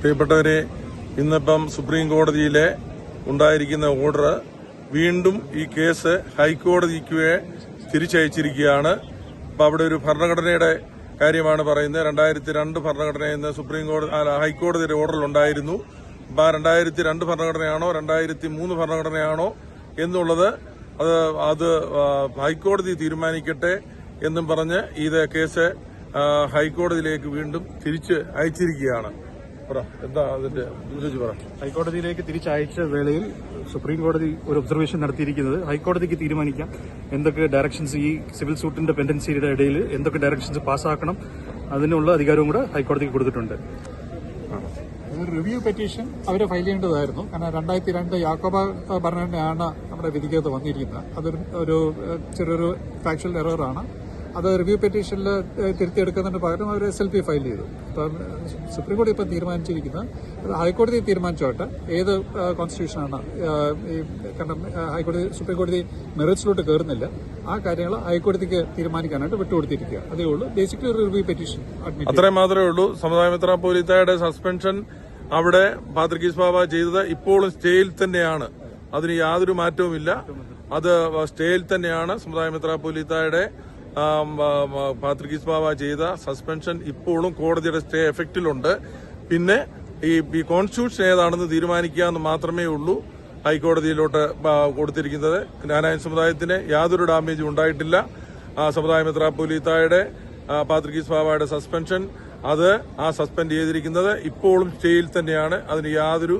പ്രിയപ്പെട്ടവരെ ഇന്നിപ്പം സുപ്രീം കോടതിയിലെ ഉണ്ടായിരിക്കുന്ന ഓർഡർ വീണ്ടും ഈ കേസ് ഹൈക്കോടതിക്ക് തിരിച്ചയച്ചിരിക്കുകയാണ്. അപ്പൊ അവിടെ ഒരു ഭരണഘടനയുടെ കാര്യമാണ് പറയുന്നത്. രണ്ടായിരത്തി രണ്ട് ഭരണഘടനയിൽ നിന്ന് സുപ്രീം കോടതി ഹൈക്കോടതിയുടെ ഓർഡറിലുണ്ടായിരുന്നു അപ്പൊ ആ രണ്ടായിരത്തി രണ്ട് ഭരണഘടനയാണോ രണ്ടായിരത്തി മൂന്ന് ഭരണഘടനയാണോ എന്നുള്ളത് അത് അത് ഹൈക്കോടതി തീരുമാനിക്കട്ടെ എന്നും പറഞ്ഞ് ഇത് കേസ് ഹൈക്കോടതിയിലേക്ക് വീണ്ടും തിരിച്ച് അയച്ചിരിക്കുകയാണ്. പറ. എന്താ അതിന്റെ പറ. ഹൈക്കോടതിയിലേക്ക് തിരിച്ചയച്ച വേളയിൽ സുപ്രീം കോടതി ഒരു ഒബ്സർവേഷൻ നടത്തിയിരിക്കുന്നത്. ഹൈക്കോടതിക്ക് തീരുമാനിക്കാം. എന്തൊക്കെ ഡയറക്ഷൻസ് ഈ സിവിൽ സൂട്ടിന്റെ പെൻഡൻസിയുടെ ഇടയിൽ എന്തൊക്കെ ഡയറക്ഷൻസ് പാസ്സാക്കണം അതിനുള്ള അധികാരവും കൂടെ ഹൈക്കോടതിക്ക് കൊടുത്തിട്ടുണ്ട്. റിവ്യൂ പെറ്റീഷൻ അവർ ഫയൽ ചെയ്യേണ്ടതായിരുന്നു. കാരണം രണ്ടായിരത്തി രണ്ട് യാക്കോബ ഭരണഘടനയാണ് നമ്മുടെ വിധിക്കകത്ത് വന്നിരിക്കുന്നത്. അതൊരു ഒരു ചെറിയൊരു ഫാക്ച്വൽ എററാണ് അത് റിവ്യൂ പെറ്റീഷനിൽ തിരുത്തിയെടുക്കുന്നതിന് പകരം അവർ എസ് എൽ പി ഫയൽ ചെയ്തു. അപ്പം സുപ്രീംകോടതി സുപ്രീം കോടതി ഇപ്പം തീരുമാനിച്ചിരിക്കുന്നത് ഹൈക്കോടതി തീരുമാനിച്ചോട്ടെ. ഏത് കോൺസ്റ്റിറ്റ്യൂഷനാണ് ഈ കാരണം ഹൈക്കോടതി സുപ്രീം കോടതി മെറിറ്റ്സിലോട്ട് കയറുന്നില്ല ആ കാര്യങ്ങൾ ഹൈക്കോടതിക്ക് തീരുമാനിക്കാനായിട്ട് വിട്ടുകൊടുത്തിരിക്കുക. അതേ ഉള്ളൂ. ബേസിക്കലി ഒരു റിവ്യൂ പെറ്റീഷൻ അഡ്മിറ്റ് മാത്രമേ ഉള്ളൂ. സമുദായ മിത്ര സസ്പെൻഷൻ അവിടെ പാത്രികീസ് ബാബ ചെയ്തത് ഇപ്പോഴും സ്റ്റേയിൽ തന്നെയാണ്. അതിന് യാതൊരു മാറ്റവുമില്ല. അത് സ്റ്റേയിൽ തന്നെയാണ് സമുദായ മിത്ര പോലീസയുടെ പാത്രികീസ് ബാബ ചെയ്ത സസ്പെൻഷൻ ഇപ്പോഴും കോടതിയുടെ സ്റ്റേ എഫക്റ്റിലുണ്ട്. പിന്നെ ഈ കോൺസ്റ്റിറ്റ്യൂഷൻ ഏതാണെന്ന് തീരുമാനിക്കുക എന്ന് മാത്രമേ ഉള്ളൂ ഹൈക്കോടതിയിലോട്ട് കൊടുത്തിരിക്കുന്നത്. ജ്ഞാനായൻ സമുദായത്തിന് യാതൊരു ഡാമേജും ഉണ്ടായിട്ടില്ല. സമുദായ മിത്ര പോലീത്തായുടെ പാത്രികീസ് ബാബയുടെ സസ്പെൻഷൻ അത് ആ സസ്പെൻഡ് ചെയ്തിരിക്കുന്നത് ഇപ്പോഴും സ്റ്റേയിൽ തന്നെയാണ്. അതിന് യാതൊരു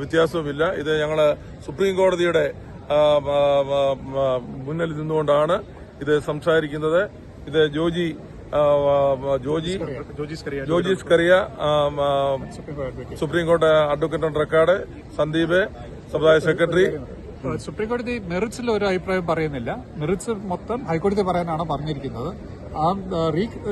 വ്യത്യാസവുമില്ല. ഇത് ഞങ്ങൾ സുപ്രീം കോടതിയുടെ മുന്നിൽ നിന്നുകൊണ്ടാണ് ഇത് സംസാരിക്കുന്നത്. ഇത് ജോജി ജോജി ജോജി സ്കറിയ ആ, ആ, സുപ്രീം കോടതി അഡ്വക്കേറ്റ്. സുപ്രീം കോടതി അഡ്വക്കേറ്റ് ഓൺ റെക്കോർഡ് സന്ദീപ് സമുദായ സെക്രട്ടറി. സുപ്രീം കോടതി മെറിറ്റ്സിൽ ഒരു അഭിപ്രായം പറയുന്നില്ല. മെറിറ്റ്സ് മൊത്തം ഹൈക്കോടതി പറയാനാണ് പറഞ്ഞിരിക്കുന്നത്. ആ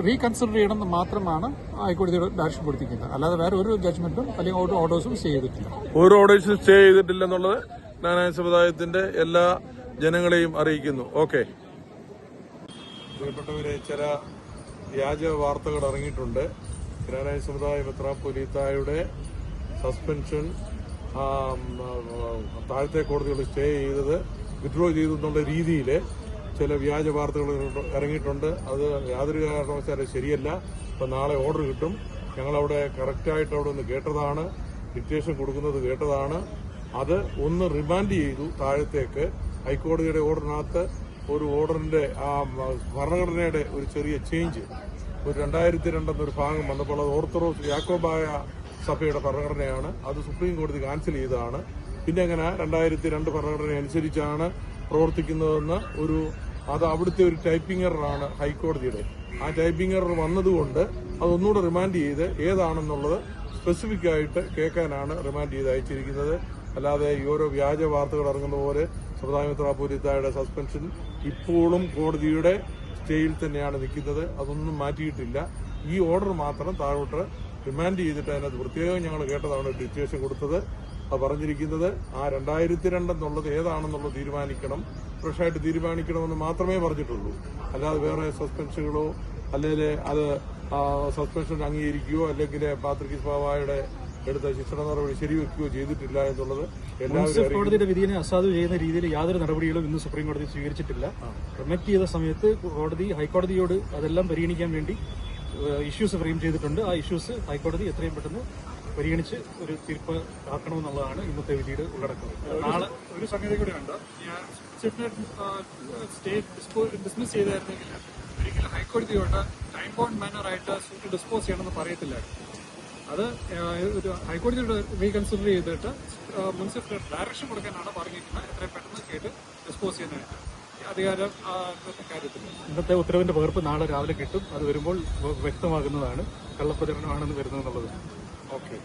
റീകൺസിഡർ ചെയ്യണമെന്ന് മാത്രമാണ് ഹൈക്കോടതിയുടെ ഡയറക്ഷൻ കൊടുത്തിരിക്കുന്നത്. അല്ലാതെ വേറെ ഒരു ജഡ്ജ്മെന്റും അല്ലെങ്കിൽ ഒരു ഓർഡേഴ്സും സ്റ്റേ ചെയ്തിട്ടില്ല. ഒരു ഓർഡേഴ്സും സ്റ്റേ ചെയ്തിട്ടില്ല എന്നുള്ളത് നാരായണ സമുദായത്തിന്റെ എല്ലാ ജനങ്ങളെയും അറിയിക്കുന്നു. ഓക്കെ പ്രിയപ്പെട്ടവരെ ചില വ്യാജ വാർത്തകൾ ഇറങ്ങിയിട്ടുണ്ട്. ഗ്രാനായ സമുദായ മെത്രാപ്പൊലീത്തായുടെ സസ്പെൻഷൻ താഴത്തെ കോടതികൾ സ്റ്റേ ചെയ്തത് വിഡ്രോ ചെയ്തു എന്നുള്ള രീതിയിൽ ചില വ്യാജ വാർത്തകൾ ഇറങ്ങിയിട്ടുണ്ട്. അത് യാതൊരു കാരണവശാലും ശരിയല്ല. ഇപ്പം നാളെ ഓർഡർ കിട്ടും. ഞങ്ങളവിടെ കറക്റ്റായിട്ട് അവിടെ ഒന്ന് കേട്ടതാണ്. ഡിക്റ്റേഷൻ കൊടുക്കുന്നത് കേട്ടതാണ്. അത് ഒന്ന് റിമാൻഡ് ചെയ്തു താഴത്തേക്ക്. ഹൈക്കോടതിയുടെ ഓർഡറിനകത്ത് ഒരു ഓർഡറിന്റെ ആ ഭരണഘടനയുടെ ഒരു ചെറിയ ചേഞ്ച് ഒരു രണ്ടായിരത്തി രണ്ടെന്നൊരു ഭാഗം വന്നപ്പോൾ അത് ഓർത്തഡോക്സ് യാക്കോബായ സഭയുടെ ഭരണഘടനയാണ്. അത് സുപ്രീം കോടതി കാൻസൽ ചെയ്തതാണ്. പിന്നെ അങ്ങനെ രണ്ടായിരത്തി രണ്ട് ഭരണഘടന അനുസരിച്ചാണ് പ്രവർത്തിക്കുന്നതെന്ന് ഒരു അത് അവിടുത്തെ ഒരു ടൈപ്പിംഗ് എററാണ് ഹൈക്കോടതിയുടെ. ആ ടൈപ്പിംഗ് എറർ വന്നതുകൊണ്ട് അതൊന്നുകൂടെ റിമാൻഡ് ചെയ്ത് ഏതാണെന്നുള്ളത് സ്പെസിഫിക് ആയിട്ട് കേൾക്കാനാണ് റിമാൻഡ് ചെയ്ത് അയച്ചിരിക്കുന്നത്. അല്ലാതെ ഈ ഓരോ വ്യാജ വാർത്തകൾ ഇറങ്ങുന്ന പോലെ സമുദായമിത്ര പോലീസായുടെ സസ്പെൻഷൻ ഇപ്പോഴും കോടതിയുടെ സ്റ്റേയിൽ തന്നെയാണ് നിൽക്കുന്നത്. അതൊന്നും മാറ്റിയിട്ടില്ല. ഈ ഓർഡർ മാത്രം താഴോട്ട് റിമാൻഡ് ചെയ്തിട്ട് അതിനകത്ത് പ്രത്യേകം ഞങ്ങൾ കേട്ടതാണ് ഡിക്റ്റേഷൻ കൊടുത്തത്. അത് പറഞ്ഞിരിക്കുന്നത് ആ രണ്ടായിരത്തി രണ്ടെന്നുള്ളത് ഏതാണെന്നുള്ളത് തീരുമാനിക്കണം. ഫ്രഷായിട്ട് തീരുമാനിക്കണമെന്ന് മാത്രമേ പറഞ്ഞിട്ടുള്ളൂ. അല്ലാതെ വേറെ സസ്പെൻഷനുകളോ അല്ലെങ്കിൽ അത് സസ്പെൻഷൻ അംഗീകരിക്കുകയോ അല്ലെങ്കിൽ പാത്രികീസ് ബാബായുടെ എടുത്ത ശിക്ഷണ നടപടി ശരിവെക്കുകയോ ചെയ്തിട്ടില്ല എന്നുള്ളത് എല്ലാവരും കോടതിയുടെ വിധിയെ അസാധു ചെയ്യുന്ന രീതിയിൽ യാതൊരു നടപടികളും ഇന്ന് സുപ്രീം കോടതി സ്വീകരിച്ചിട്ടില്ല. റിമക്ട് ചെയ്ത സമയത്ത് കോടതി ഹൈക്കോടതിയോട് അതെല്ലാം പരിഗണിക്കാൻ വേണ്ടി ഇഷ്യൂസ് ഫ്രെയിം ചെയ്തിട്ടുണ്ട്. ആ ഇഷ്യൂസ് ഹൈക്കോടതി എത്രയും പെട്ടെന്ന് പരിഗണിച്ച് ഒരു തീർപ്പ് ആക്കണമെന്നുള്ളതാണ് ഇന്നത്തെ വിധിയുടെ ഉള്ളടക്കം. നാളെ ഒരു സംഗതി കൂടിയുണ്ട് ഞാൻ സ്റ്റേ ഡിസ്മിസ് ചെയ്തായിരുന്നെങ്കിൽ ഒരിക്കലും ഹൈക്കോടതിയോട് ടൈം ബോണ്ട് മാനർ ആയിട്ട് സൂട്ട് ഡിസ്പോസ് ചെയ്യണമെന്ന് പറയത്തില്ലായിരുന്നു. അത് ഒരു ഹൈക്കോടതിയുടെ റീകൺസിഡർ ചെയ്തിട്ട് മുനിസിപ്പൽ ഡയറക്ഷൻ കൊടുക്കാനാണ് പറഞ്ഞിരിക്കുന്നത്. എത്രയും പെട്ടെന്ന് കേട്ട് ഡിസ്പോസ് ചെയ്യാനായിട്ട് അധികാരം കാര്യത്തിൽ. ഇന്നത്തെ ഉത്തരവിന്റെ പകർപ്പ് നാളെ രാവിലെ കിട്ടും. അത് വരുമ്പോൾ വ്യക്തമാകുന്നതാണ് കള്ളപ്രചരണമാണെന്ന് വരുന്നതെന്നുള്ളത് ഓക്കെ.